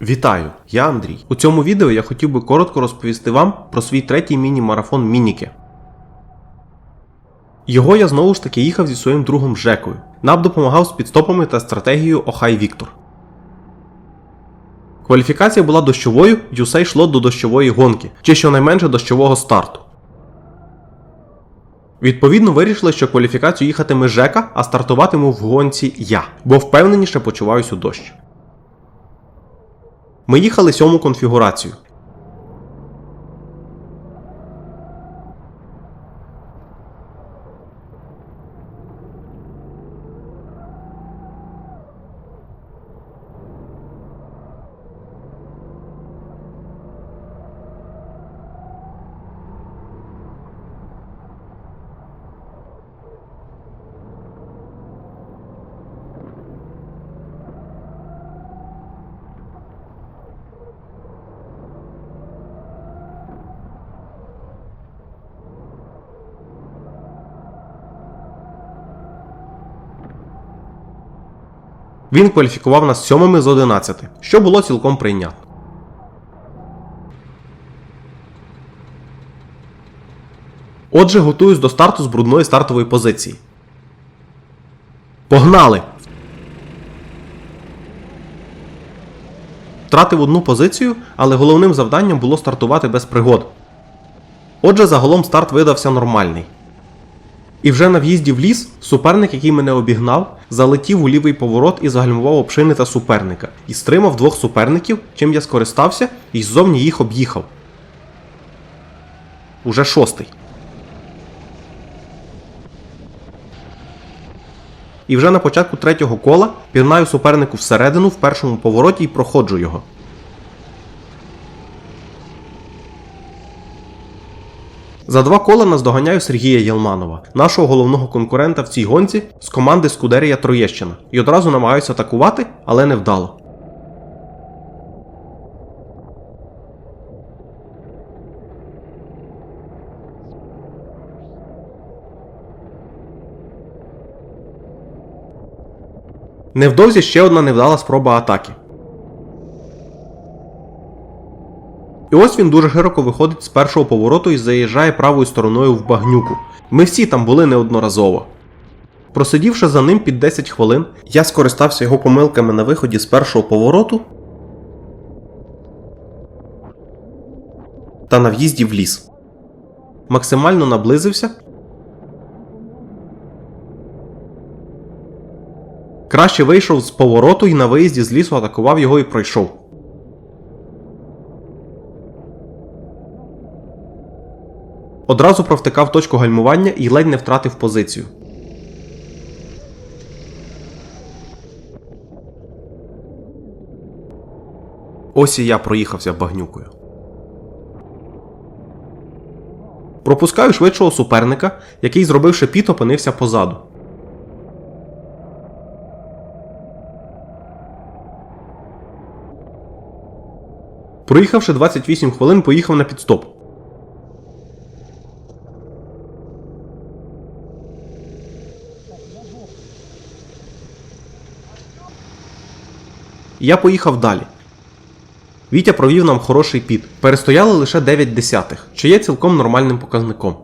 Вітаю, я Андрій. У цьому відео я хотів би коротко розповісти вам про свій третій міні-марафон Мініки. Його я знову ж таки їхав зі своїм другом Жекою. Нам допомагав з підстопами та стратегією Охай Віктор. Кваліфікація була дощовою, і усе йшло до дощової гонки, чи щонайменше дощового старту. Відповідно, вирішили, що кваліфікацію їхатиме Жека, а стартуватиму в гонці я, бо впевненіше почуваюся у дощ. Ми їхали сьому конфігурацію. Він кваліфікував нас сьомими з 11, що було цілком прийнятно. Отже, готуюсь до старту з брудної стартової позиції. Погнали! Втратив одну позицію, але головним завданням було стартувати без пригод. Отже, загалом старт видався нормальний. І вже на в'їзді в ліс суперник, який мене обігнав, залетів у лівий поворот і загальмував обшини та суперника, і стримав двох суперників, чим я скористався і ззовні їх об'їхав. Уже шостий. І вже на початку третього кола пірнаю супернику всередину в першому повороті і проходжу його. За два кола наздоганяю Сергія Єлманова, нашого головного конкурента в цій гонці з команди Скудерія Троєщина, і одразу намагаюся атакувати, але невдало. Невдовзі ще одна невдала спроба атаки. І ось він дуже широко виходить з першого повороту і заїжджає правою стороною в багнюку. Ми всі там були неодноразово. Просидівши за ним під 10 хвилин, я скористався його помилками на виході з першого повороту та на в'їзді в ліс. Максимально наблизився. Краще вийшов з повороту і на виїзді з лісу атакував його і пройшов. Одразу провтикав точку гальмування і ледь не втратив позицію. Ось і я проїхався багнюкою. Пропускаю швидшого суперника, який, зробивши піт, опинився позаду. Проїхавши 28 хвилин, поїхав на підстоп. Я поїхав далі. Вітя провів нам хороший піт. Перестояли лише 9 десятих, що є цілком нормальним показником.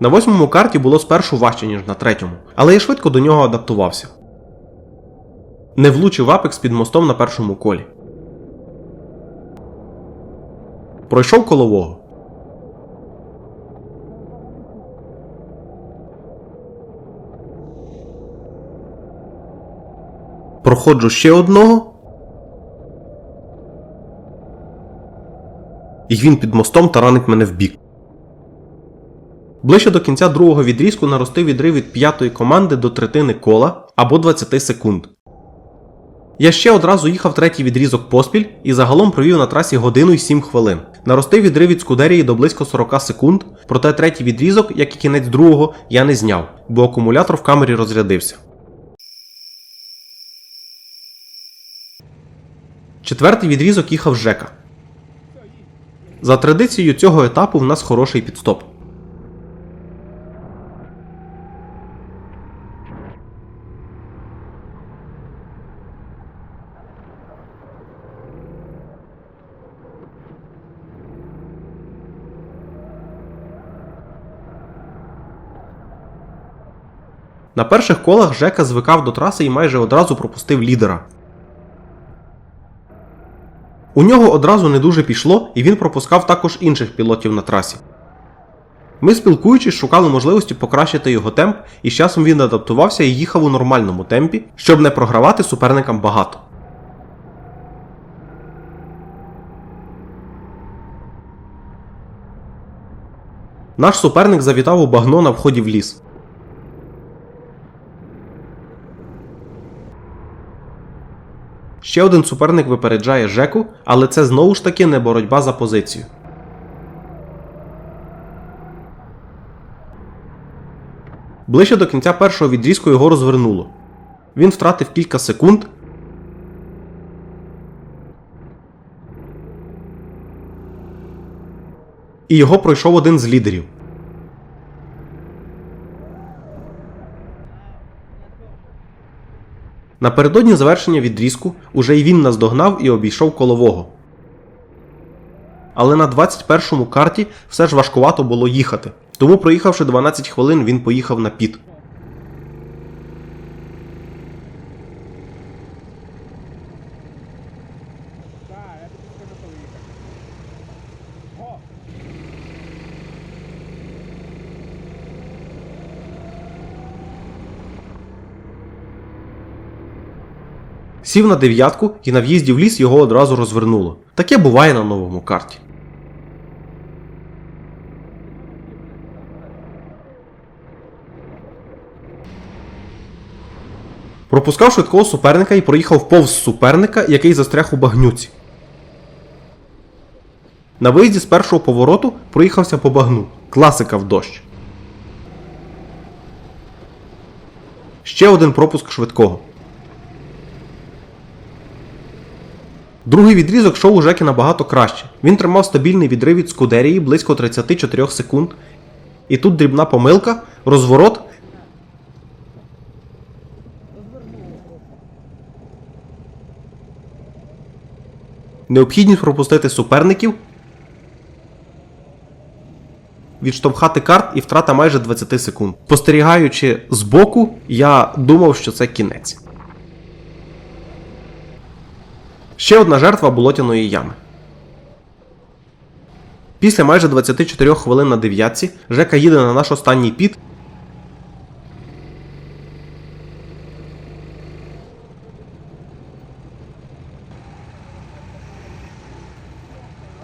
На восьмому карті було спершу важче, ніж на третьому, але я швидко до нього адаптувався. Не влучив апекс під мостом на першому колі. Пройшов колового. Проходжу ще одного. І він під мостом таранить мене в бік. Ближче до кінця другого відрізку наростив відрив від п'ятої команди до третини кола або 20 секунд. Я ще одразу їхав третій відрізок поспіль і загалом провів на трасі годину й 7 хвилин. Наростив відрив від Скудерії до близько 40 секунд, проте третій відрізок, як і кінець другого, я не зняв, бо акумулятор в камері розрядився. Четвертий відрізок їхав Жека. За традицією цього етапу в нас хороший підстоп. На перших колах Жека звикав до траси і майже одразу пропустив лідера. У нього одразу не дуже пішло, і він пропускав також інших пілотів на трасі. Ми, спілкуючись, шукали можливості покращити його темп, і з часом він адаптувався і їхав у нормальному темпі, щоб не програвати суперникам багато. Наш суперник завітав у багно на вході в ліс. Ще один суперник випереджає Жеку, але це знову ж таки не боротьба за позицію. Ближче до кінця першого відрізку його розвернуло. Він втратив кілька секунд. І його пройшов один з лідерів. Напередодні завершення відрізку уже й він наздогнав і обійшов колового. Але на 21-му карті все ж важкувато було їхати. Тому, проїхавши 12 хвилин, він поїхав на піт. Сів на дев'ятку і на в'їзді в ліс його одразу розвернуло. Таке буває на новому карті. Пропускав швидкого суперника і проїхав повз суперника, який застряг у багнюці. На виїзді з першого повороту проїхався по багну. Класика в дощ. Ще один пропуск швидкого. Другий відрізок йшов у Жеки набагато краще. Він тримав стабільний відрив від Скудерії близько 34 секунд. І тут дрібна помилка, розворот. Необхідність пропустити суперників. Відштовхати карт і втрата майже 20 секунд. Спостерігаючи збоку, я думав, що це кінець. Ще одна жертва болотяної ями. Після майже 24 хвилин на дев'ятці Жека їде на наш останній піт.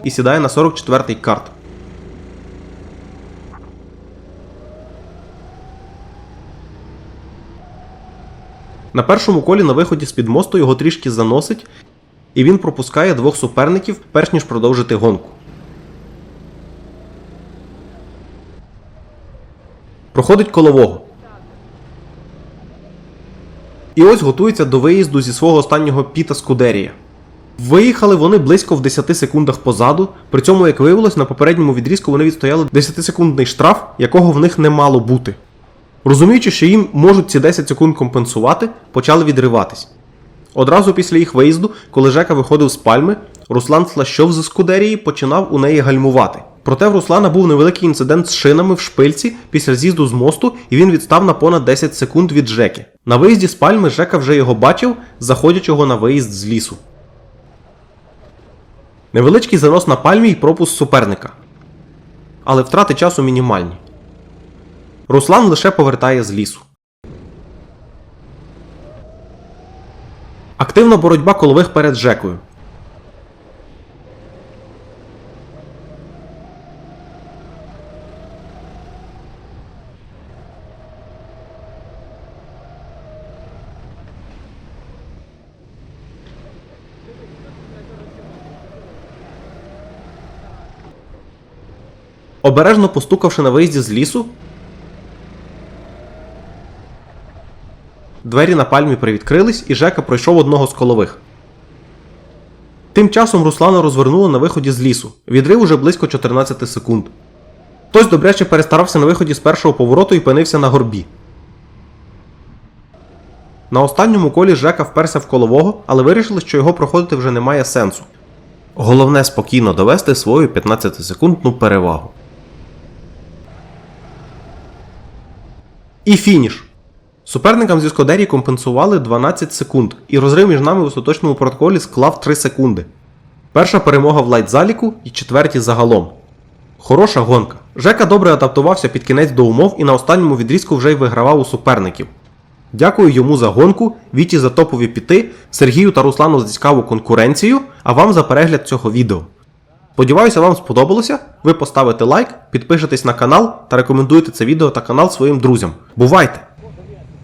І сідає на 44-й карт. На першому колі на виході з-під мосту його трішки заносить, і він пропускає двох суперників, перш ніж продовжити гонку. Проходить колового. І ось готується до виїзду зі свого останнього піта Скудерія. Виїхали вони близько в 10 секундах позаду, при цьому, як виявилось, на попередньому відрізку вони відстояли 10-секундний штраф, якого в них не мало бути. Розуміючи, що їм можуть ці 10 секунд компенсувати, почали відриватись. Одразу після їх виїзду, коли Жека виходив з пальми, Руслан Слащов з Скудерії починав у неї гальмувати. Проте в Руслана був невеликий інцидент з шинами в шпильці після з'їзду з мосту, і він відстав на понад 10 секунд від Жеки. На виїзді з пальми Жека вже його бачив, заходячого на виїзд з лісу. Невеличкий занос на пальмі і пропуск суперника. Але втрати часу мінімальні. Руслан лише повертає з лісу. Активна боротьба колових перед Жекою. Обережно постукавши на виїзді з лісу, Двері на пальмі привідкрились, і Жека пройшов одного з колових. Тим часом Руслана розвернуло на виході з лісу. Відрив уже близько 14 секунд. Хтось добряче перестарався на виході з першого повороту і пинився на горбі. На останньому колі Жека вперся в колового, але вирішили, що його проходити вже немає сенсу. Головне спокійно довести свою 15-секундну перевагу. І фініш. Суперникам зі Скодерії компенсували 12 секунд, і розрив між нами в остаточному протоколі склав 3 секунди. Перша перемога в лайт-заліку і четверті загалом. Хороша гонка. Жека добре адаптувався під кінець до умов і на останньому відрізку вже й вигравав у суперників. Дякую йому за гонку, Віті за топові піти, Сергію та Руслану за цікаву конкуренцію, а вам за перегляд цього відео. Сподіваюся, вам сподобалося. Ви поставите лайк, підпишетесь на канал та рекомендуєте це відео та канал своїм друзям. Бувайте!